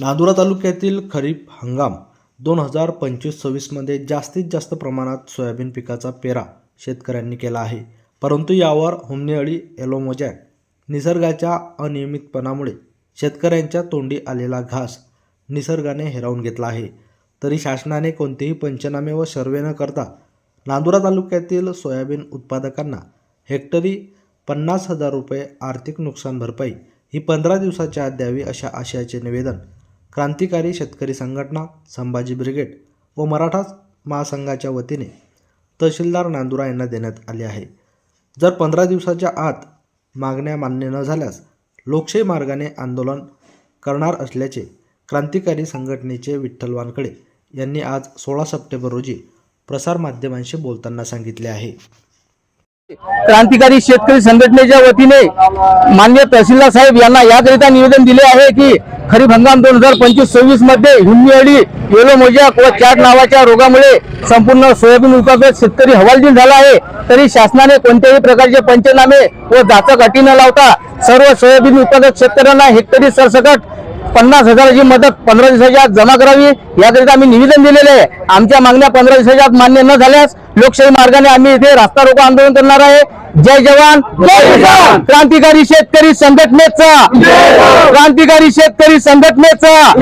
नादुरा तालुक्यातील खरीप हंगाम दोन हजार पंचवीस सव्वीसमध्ये जास्तीत जास्त प्रमाणात सोयाबीन पिकाचा पेरा शेतकऱ्यांनी केला आहे. परंतु यावर हुमणी एलोमोजॅक निसर्गाच्या अनियमितपणामुळे शेतकऱ्यांच्या तोंडी आलेला घास निसर्गाने हिरावून घेतला आहे. तरी शासनाने कोणतेही पंचनामे व सर्वे न करता नांदुरा तालुक्यातील सोयाबीन उत्पादकांना हेक्टरी पन्नास हजार रुपये आर्थिक नुकसान भरपाई ही पंधरा दिवसाच्या आत द्यावी अशा आशयाचे निवेदन क्रांतिकारी शेतकरी संघटना संभाजी ब्रिगेड व मराठा महासंघाच्या वतीने तहसीलदार नांदुरा यांना देण्यात आले आहे. जर पंधरा दिवसाच्या आत मागण्या मान्य न झाल्यास लोकशाही मार्गाने आंदोलन करणार असल्याचे क्रांतिकारी संघटनेचे विठ्ठल वानकडे यांनी आज सोळा सप्टेंबर रोजी प्रसारमाध्यमांशी बोलताना सांगितले आहे. क्रांतिकारी शेतकरी संघटनेच्या वतीने मान्य तहसीलदार साहेब यांना याकरिता निवेदन दिले आहे की खरीप हंगाम दोन हजार पंचवीस सव्वीसमध्ये हिमनिअडी अळी येलो व चाट नावाच्या रोगामुळे संपूर्ण सोयाबीन उत्पादक शेतकरी हवालदिल झाला आहे. तरी शासनाने कोणत्याही प्रकारचे पंचनामे व जाचक अटी न लावता सर्व सोयाबीन उत्पादक शेतकऱ्यांना हेक्टरी सरसकट पन्नास हजाराची मदत पंधरा दिवसाच्या आत जमा करावी. याकरिता आम्ही निवेदन दिलेले आहे. आमच्या मागण्या पंधरा दिवसाच्या आत मान्य न झाल्यास लोकशाही मार्गाने आम्ही इथे रास्ता रोको आंदोलन करणार आहे. जय जवान. क्रांतिकारी शेतकरी संघटनेचा. क्रांतिकारी शेतकरी संघटनेचा.